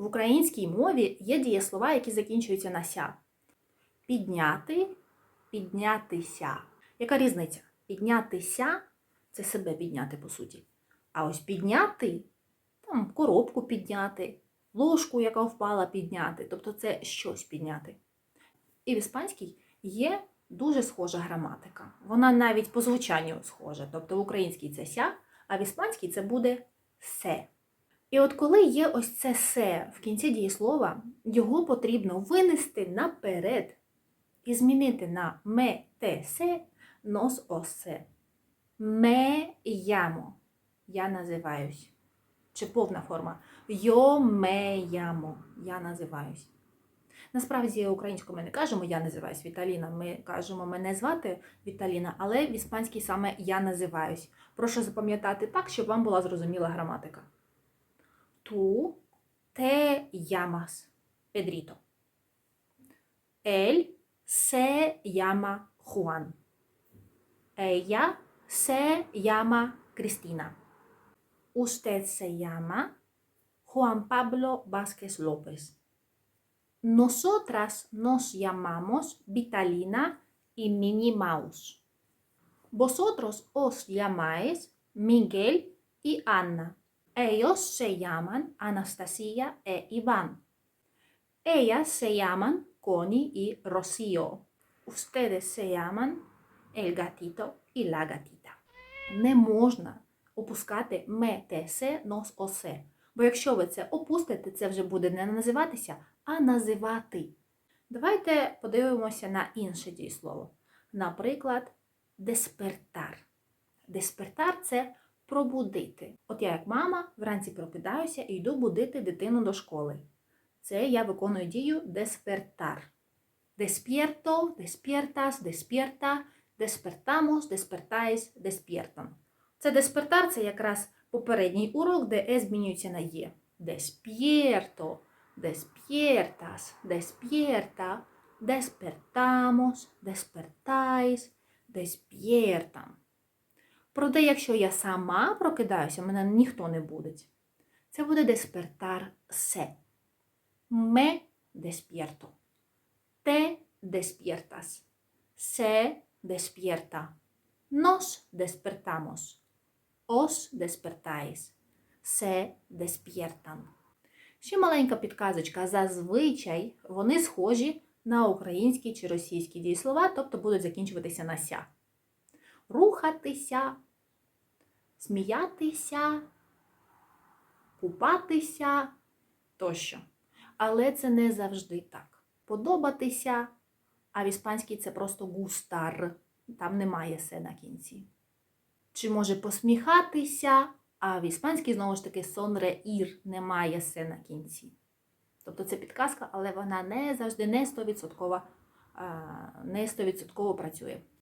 В українській мові є дієслова, які закінчуються на ся. Підняти, піднятися. Яка різниця? Піднятися це себе підняти, по суті. А ось підняти там коробку підняти, ложку, яка впала, підняти. Тобто це щось підняти. І в іспанській є дуже схожа граматика. Вона навіть по звучанню схожа. Тобто в українській це ся, а в іспанській це буде се. І от коли є ось це се в кінці дієслова, його потрібно винести наперед і змінити на ме те се, нос осе. Ме ямо. Я називаюсь. Чи повна форма. Йо ме ямо. Я називаюсь. Насправді українською ми не кажемо я називаюсь Віталіна. Ми кажемо мене звати Віталіна, але в іспанській саме я називаюсь. Прошу запам'ятати так, щоб вам була зрозуміла граматика. Tú te llamas Pedrito. Él se llama Juan. Ella se llama Cristina. Usted se llama Juan Pablo Vázquez López. Nosotras nos llamamos Vitalina y Minnie Mouse. Vosotros os llamáis Miguel y Anna. Ellos se llaman Anastasia e Iván. Ellas se llaman Connie y Rocío. Ustedes se llaman el gatito y la gatita. Не можна опускати ме, те, се, нос, осе. Бо якщо ви це опустите, це вже буде не називатися, а називати. Давайте подивимося на інше дієслово. Наприклад, деспертар. Деспертар це пробудити. От я, як мама, вранці прокидаюся і йду будити дитину до школи. Це я виконую дію деспертар. Despierto, despiertas, despierta, despertamos, despertáis, despiertan. Це деспертар це якраз попередній урок, де е змінюється на є. Despierto, despiertas, despierta, despertamos, despertáis, despiertan. Проте, якщо я сама прокидаюся, мене ніхто не будить. Це буде деспертар се. Me despierto. Te despiertas. Se despierta. Nos despertamos. Os despertáis. Се despiertan. Ще маленька підказочка. Зазвичай вони схожі на українські чи російські дієслова, тобто будуть закінчуватися на ся. Рухатися, сміятися, купатися тощо. Але це не завжди так. Подобатися, а в іспанській це просто густар. Там немає се на кінці. Чи може посміхатися, а в іспанській знову ж таки сонреїр немає се на кінці. Тобто це підказка, але вона не завжди не 100%, не 100% працює.